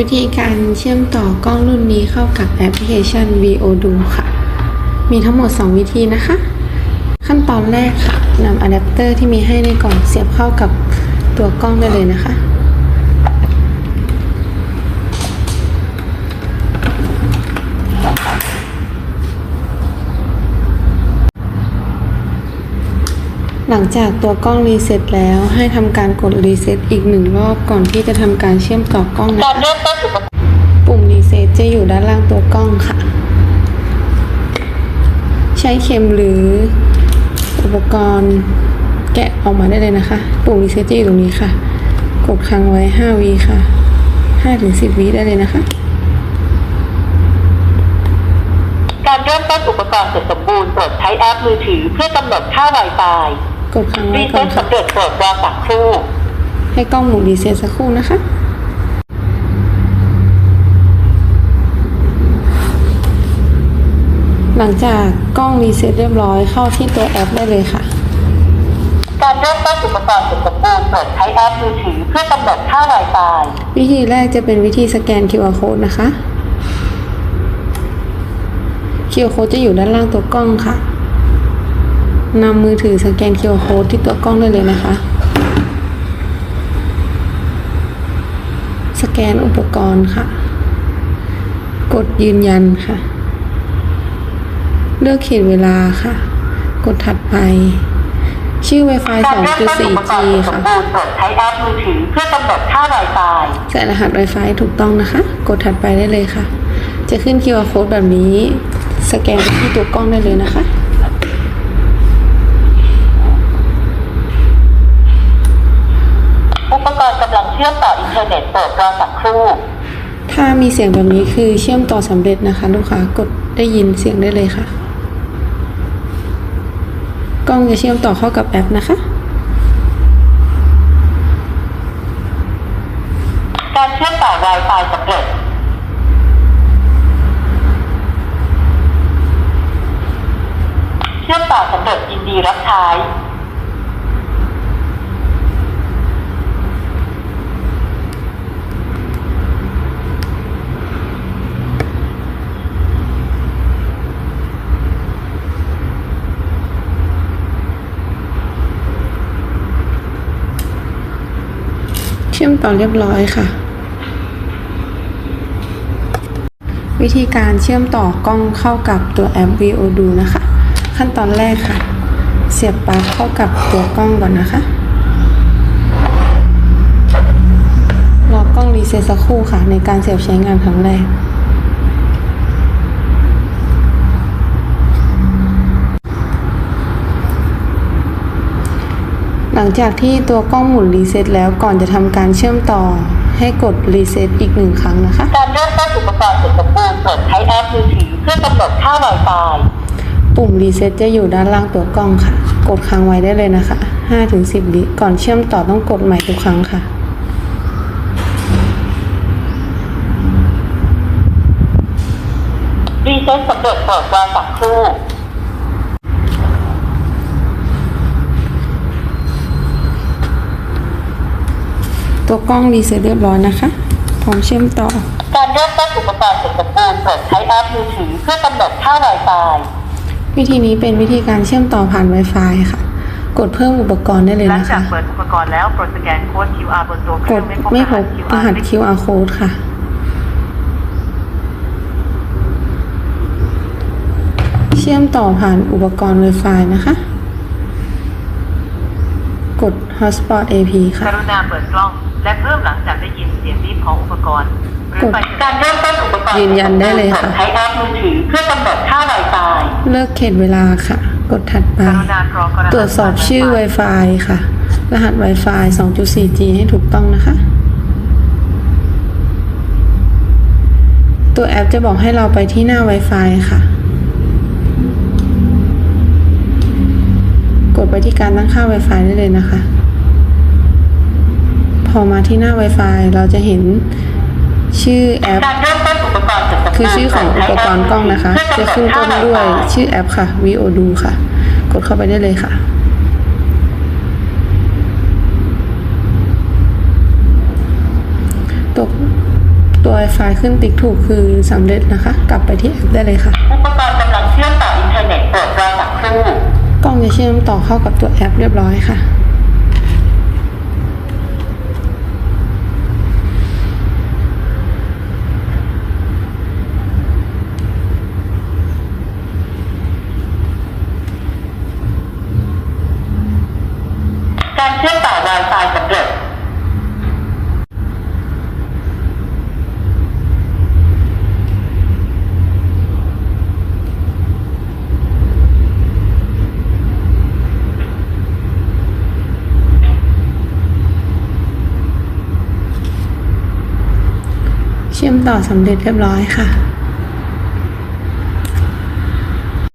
วิธีการเชื่อมต่อกล้องรุ่นนี้เข้ากับแอปพลิเคชัน VODO ค่ะ มีทั้งหมด 2 วิธีนะคะ ขั้นตอนแรกค่ะนำอะแดปเตอร์ที่มีให้ในกล่องเสียบเข้ากับตัวกล้องได้เลยนะคะ หลังจากตัวกล้องรีเซ็ตแล้วให้ทำการกดรีเซ็ตอีกหนึ่งรอบก่อนที่จะทำการเชื่อมต่อกล้องนั้นปุ่มรีเซ็ตจะอยู่ด้านล่างตัวกล้องค่ะ ใช้เข็มหรืออุปกรณ์แกะออกมาได้เลยนะคะ ปุ่มรีเซ็ตจะอยู่ตรงนี้ค่ะ กดค้างไว้ 5วิค่ะ5ถึง10วิได้เลยนะคะ การเริ่มต้นอุปกรณ์เสร็จสมบูรณ์โปรดใช้แอปมือถือเพื่อกำหนดค่า Wi-Fi กดค้างไว้รีก่อเซ็นตค่ะ สำเร็จโปรดรอสักครู่ให้กล้องหมุนรีเซ็ตสักครู่นะคะ หลังจากกล้องรีเซ็ตเรียบร้อยเข้าที่ตัวแอปได้เลยค่ะ การเริ่มต้นอุปกรณ์เสร็จสมบูรณ์โปรดใช้แอปมือถือเพื่อกำหนดค่า Wi-Fi วิธีแรกจะเป็นวิธีสแกน QR code นะคะ QR code จะอยู่ด้านล่างตัวกล้องค่ะ นำมือถือสแกน QR code ที่ตัวกล้องได้เลยนะคะ สแกนอุปกรณ์ค่ะ กดยืนยันค่ะ เลือกเขตเวลาค่ะ กดถัดไป ชื่อ Wi-Fi การเริ่มต้นอุปก 2.4G รณ์เสร็จสมค่ะบูรณ์โปรดใช้แอปมือถือเพื่อกำหนดค่า Wi-Fi ใส่รหัส Wi-Fi ถูกต้องนะคะ กดถัดไปได้เลยค่ะ จะขึ้น QR code แบบนี้ สแกนไปที่ตัวกล้องได้เลยนะคะ อุปกรณ์กำลังเชื่อมต่ออินเทอร์เน็ตโปรดรอสักครู่ ถ้ามีเสียงแบบนี้คือเชื่อมต่อสำเร็จนะคะ ลูกค้ากดได้ยินเสียงได้เลยค่ะ กล้องจะเชื่อมต่อเข้ากับแอปนะคะ การเชื่อมต่อ Wi-Fi สำเร็จเชื่อมต่อสำเร็จยินดีรับใช้ ชื่อมต่อเรียบร้อยค่ะ วิธีการเชื่อมต่อกล้องเข้ากับตัวแอป VODO นะคะ ขั้นตอนแรกค่ะ เสียบปลั๊กเข้ากับตัวกล้องก่อนนะคะรอกล้องรีเซ็ตสักครู่ค่ะ ในการเสียบใช้งานครั้งแรก งจากที่ตัวกล้องหมุนรีเซ็ตแล้วก่อนจะทำการเชื่อมต่อ ให้กดรีเซ็ตอีกหนึ่งครั้งนะคะ การเริ่มต้นอุปกรณ์เสร็จสมบูรณ์โปรดใช้แอปมือถือเพื่อกำหนดค่า Wi-Fi ปุ่มรีเซ็ตจะอยู่ด้านล่างตัวกล้องค่ะ กดค้างไว้ได้เลยนะคะ 5-10วิก่อนเชื่อมต่อต้องกดใหม่ทุกครั้งค่ะรีเซ็ตสำเร็จโปรดรอสักครู่ ตัวกล้องรีเซ็ตเรียบร้อยนะคะ พร้อมเชื่อมต่อ การเริ่มต้นอุปกรณ์เสร็จสมบูรณ์โปรดใช้แอปมือถือเพื่อกำหนดค่า Wi-Fi วิธีนี้เป็นวิธีการเชื่อมต่อผ่าน Wi-Fi ค่ะ กดเพิ่มอุปกรณ์ได้เลยหลังนะจากคะ เปิดอุปกรณ์แล้วโปรดสแกนโค้ด QR บนตัวเคกรื่อดงไม่พบไม่พบรรหัหัสส QR QR code ค่ะ เชื่อมต่อผ่านอุปกรณ์ Wi-Fi นะคะ กด Hotspot AP กค่ะ รุณาเปิดกล้อง และเพิ่มหลังจากได้ยินเสียงบีบของอุปกรณ์หรือกดไปการเริ่มต้นอุปกรณ์ยืนยันได้เลยค่ะโปรใช้แอปมือถือเพื่อกำหนดค่า Wi-Fi เลิกเขตเวลาค่ะ กดถัดไป กรุณากรอกรหัสตรวจสอบชื่อ Wi-Fi ค่ะ รหัส Wi-Fi 2.4G ให้ถูกต้องนะคะ ตัวแอปจะบอกให้เราไปที่หน้า Wi-Fi ค่ะ กดไปที่การตั้งค่า Wi-Fi ได้เลยนะคะพ พอมาที่หน้า Wi-Fi เราจะเห็นชื่อแอปคือชื่อของอุปกรณ์กล้องนะคะ จะขึ้นต้นด้วยชื่อแอปค่ะ v o d o ค่ะ กดเข้าไปได้เลยค่ะ ตกตัว Wi-Fi ขึ้นติ๊กถูกคือสำเร็จนะคะ กลับไปที่แอปได้เลยค่ะ อุปกรณ์กำลังเชื่อมต่ออินเทอร์เน็ตเปิดรอสักครู่กล้องจะเชื่อมต่อเข้ากับตัวแอปเรียบร้อยค่ะ เชื่อมต่อสำเร็จเรียบร้อยค่ะ